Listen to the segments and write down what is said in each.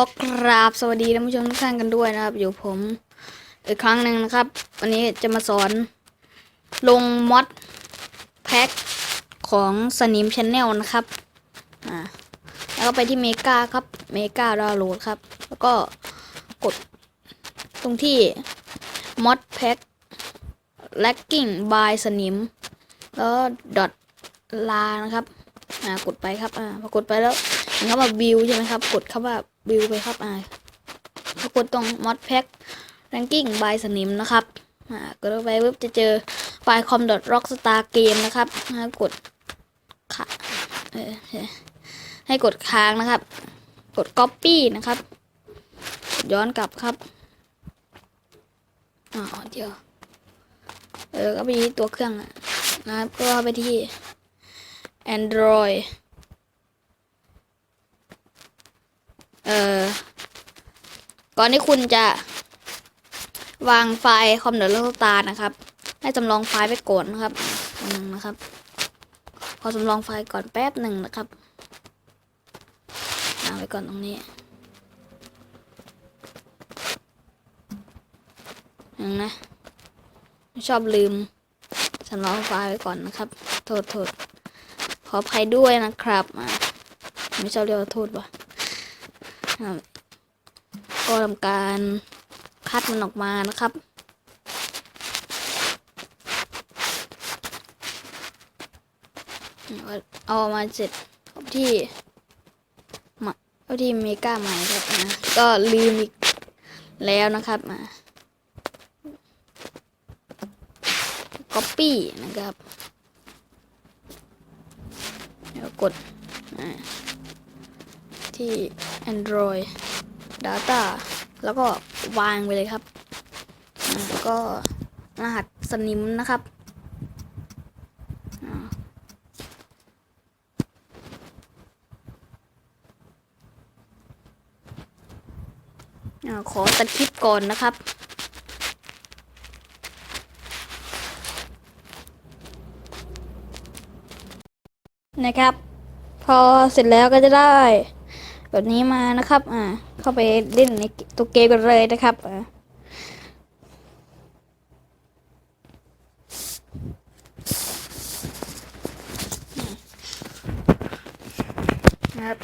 อกราบสวัสดีท่านผู้ชมทุกท่านกันด้วยนะครับ อยู่ผมอีกครั้งหนึ่งนะครับ วันนี้จะมาสอน ลงมอดแพ็คของสนิมชแนลนะครับอ่าแล้วก็ไปที่เมกาครับเมกาดาวน์โหลดครับ แล้วก็กดตรงที่มอดแพ็ค lacking by สนิม แล้วดอทลานะครับอ่ากดไปครับอ่าพอกดไปแล้วเห็นคำว่า view ใช่ไหมครับ กดคำว่า view ไปครับอ่าพอกดตรง mod pack ranking by สนิมนะครับอ่ากดไปปุ๊บจะเจอไฟล์ com rockstar game นะครับอ่ากดค่ะเออให้กดค้างนะครับ กด copy นะครับ ย้อนกลับครับอ๋อเดี๋ยวเออก็ไปที่ตัวเครื่องอะนะครับก็ไปที่ Android เอ่อ ก่อนที่คุณจะวางไฟล์คอมเดอร์เลอร์ตานะครับ ให้จำลองไฟล์ไปก่อนนะครับหนึ่งนะครับพอจำลองไฟล์ก่อนแป๊บหนึ่งนะครับเอาไว้ก่อนตรงนี้หนึ่งนะ ชอบลืมสำรองไฟล์ไว้ก่อนนะครับ โทษโทษขออภัยด้วยนะครับ ไม่ชอบเรียกว่าโทษว่ะ ก็ทำการคัดมันออกมานะครับ เอามาเสร็จที่มาเอาที่เมกาใหม่ครับนะก็ลืมอีกแล้วนะครับมา Copy นะครับเดี๋ยวกดที่ Android Data แล้วก็วางไปเลยครับอ่าก็รหัสสนิมนะครับอ่าอ่าขอตัดคลิปก่อนนะครับนะครับ พอเสร็จแล้วก็จะได้ แบบนี้มานะครับ อ่า เข้าไปเล่นในตัวเกมกันเลยนะครับครับ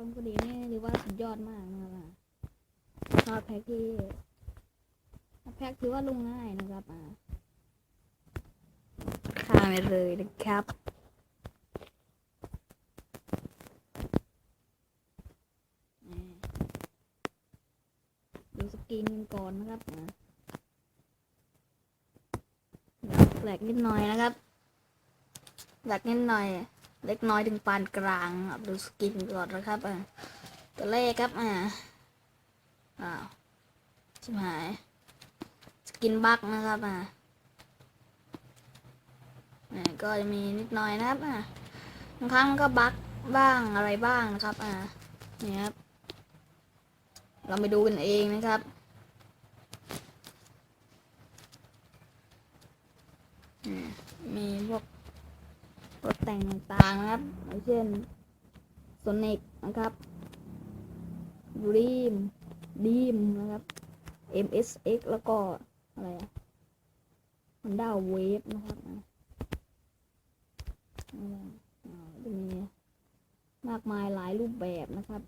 ความกระดิ่งนี่หรือว่าสุดยอดมากนะครับอะทอดแพ็กที่แพ็กถือว่าลงง่ายนะครับอ่าข้ามไปเลยนะครับอ่าดูสกรีนกันก่อนนะครับอ่าแหลกนิดหน่อยนะครับแหลกนิดหน่อย เล็กน้อยถึงปานกลางครับดูสกินก่อนนะครับอะตัวเลขครับอ่าอ้าวชิบหายสกินบักนะครับอ่าเนี่ก็จะมีนิดหน่อยนะครับอ่าบางครั้งก็บักบ้างอะไรบ้างนะครับอ่านี่ครับเราไปดูกันเองนะครับมีพวก รถแต่งต่างๆนะครับอย่างเช่นโซนิกนะครับดีมดีมนะครับ MSX แล้วก็อะไรอะ Honda Wave นะครับจะมีมากมายหลายรูปแบบนะครับ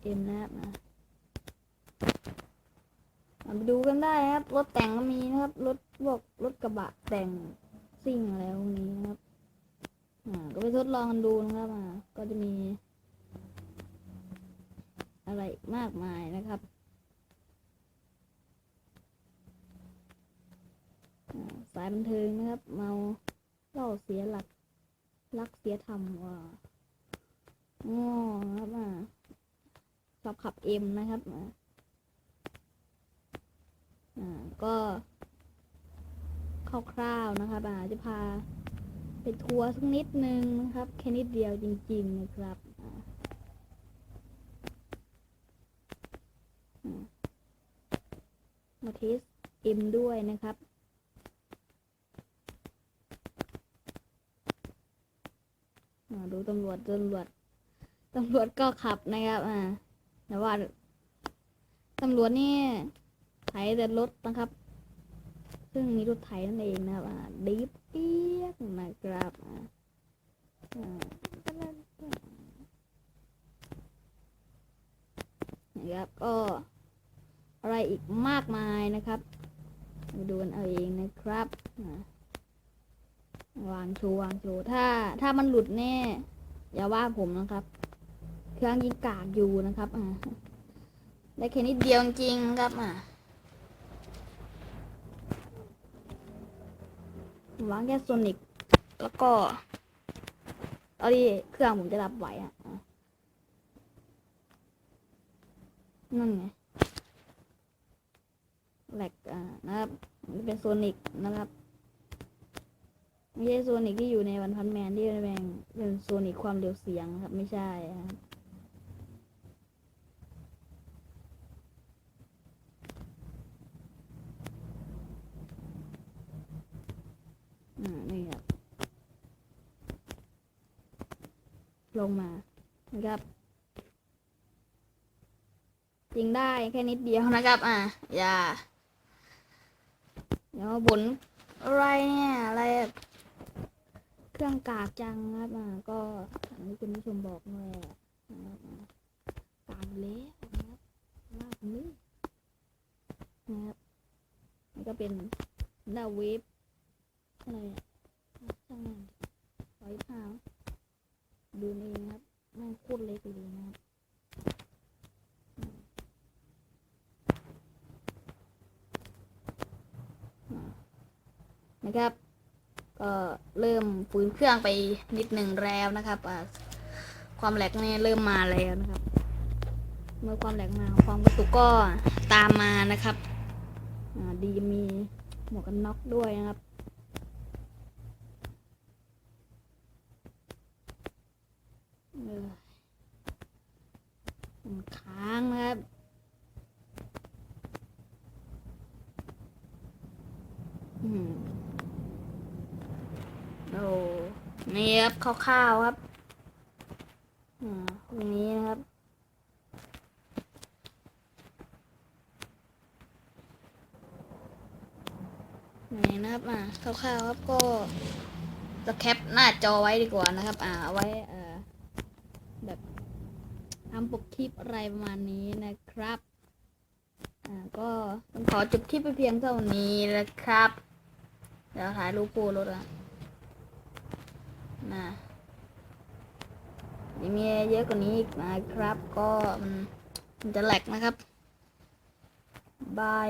เอ็มนะครับอะมาไปดูกันได้ครับ รถแต่งก็มีนะครับ รถพวกรถกระบะแต่ง ซิ่งอะไรพวกนี้นะครับอ่าก็ไปทดลองกันดูนะครับอ่าก็จะมี อะไรมากมายนะครับอ่าสายบันเทิงนะครับ เมาเล่าเสียหลักรักเสียธรรมว่าง้อครับอ่าชอบขับเอ็มนะครับอ่าก็ คร่าวๆนะครับอาจะพาไปทัวร์สักนิดนึงนะครับ แค่นิดเดียวจริงๆนะครับมาเทสเอ็มด้วยนะครับดูตำรวจตำรวจตำรวจก็ขับนะครับ อ่า แต่ว่าตำรวจนี่ไถแต่รถนะครับ ซึ่งมีรถไถนั่นเองนะครับอ่าดิฟเอียกนะครับอ่าอ่านะครับก็อะไรอีกมากมายนะครับมาดูกันเอาเองนะครับวางโชว์วางโชว์ถ้า ถ้ามันหลุดแน่ อย่าว่าผมนะครับ เครื่องยิงกากอยู่นะครับอ่าได้แค่นิดเดียวจริงครับอ่า วางแค่โซนิกแล้วก็เอาดิเครื่องผมจะรับไหวอะนั่นไงแหลกอ่านะครับนี่เป็นโซนิกนะครับไม่ใช่โซนิกที่อยู่ในวันพันแมนที่แมงเป็นโซนิกความเร็วเสียงครับไม่ใช่ครับ นี่ครับ ลงมานะครับจริงได้แค่นิดเดียวนะครับ อ่าอย่าอย่ามาบ่นอะไรเนี่ยอะไรเครื่องกากจังครับอ่าก็อย่างที่คุณผู้ชมบอกเลยอ่ากากเละนะครับว่าผมนี่นะครับนี่ก็เป็นหน้าเวฟอะไรอะช่างมันร้อยห้า ดูเองครับแม่งโคตรเล็กเลยนะครับนะครับ ก็เริ่มฝืนเครื่องไปนิดหนึ่งแล้วนะครับความแหลกเนี่ยเริ่มมาแล้วนะครับ เมื่อความแหลกมาความกระตุกก็ตามมานะครับดีมีหมวกกันน็อกด้วยนะครับ เออ มันค้างนะครับอืมโอ้นี่ครับคร่าวๆครับอ่าตรงนี้นะครับนี่นะครับ อ่าคร่าวๆครับก็จะแคปหน้าจอไว้ดีกว่านะครับ อ่า เอาไว้ ทำปกคลิปอะไรประมาณนี้นะครับอ่าก็ต้องขอจบคลิปไปเพียงเท่านี้นะครับ เดี๋ยวถ่ายรูปปูรถอะนะยังมีเยอะกว่านี้อีกนะครับ ก็มันจะแหลกนะครับบาย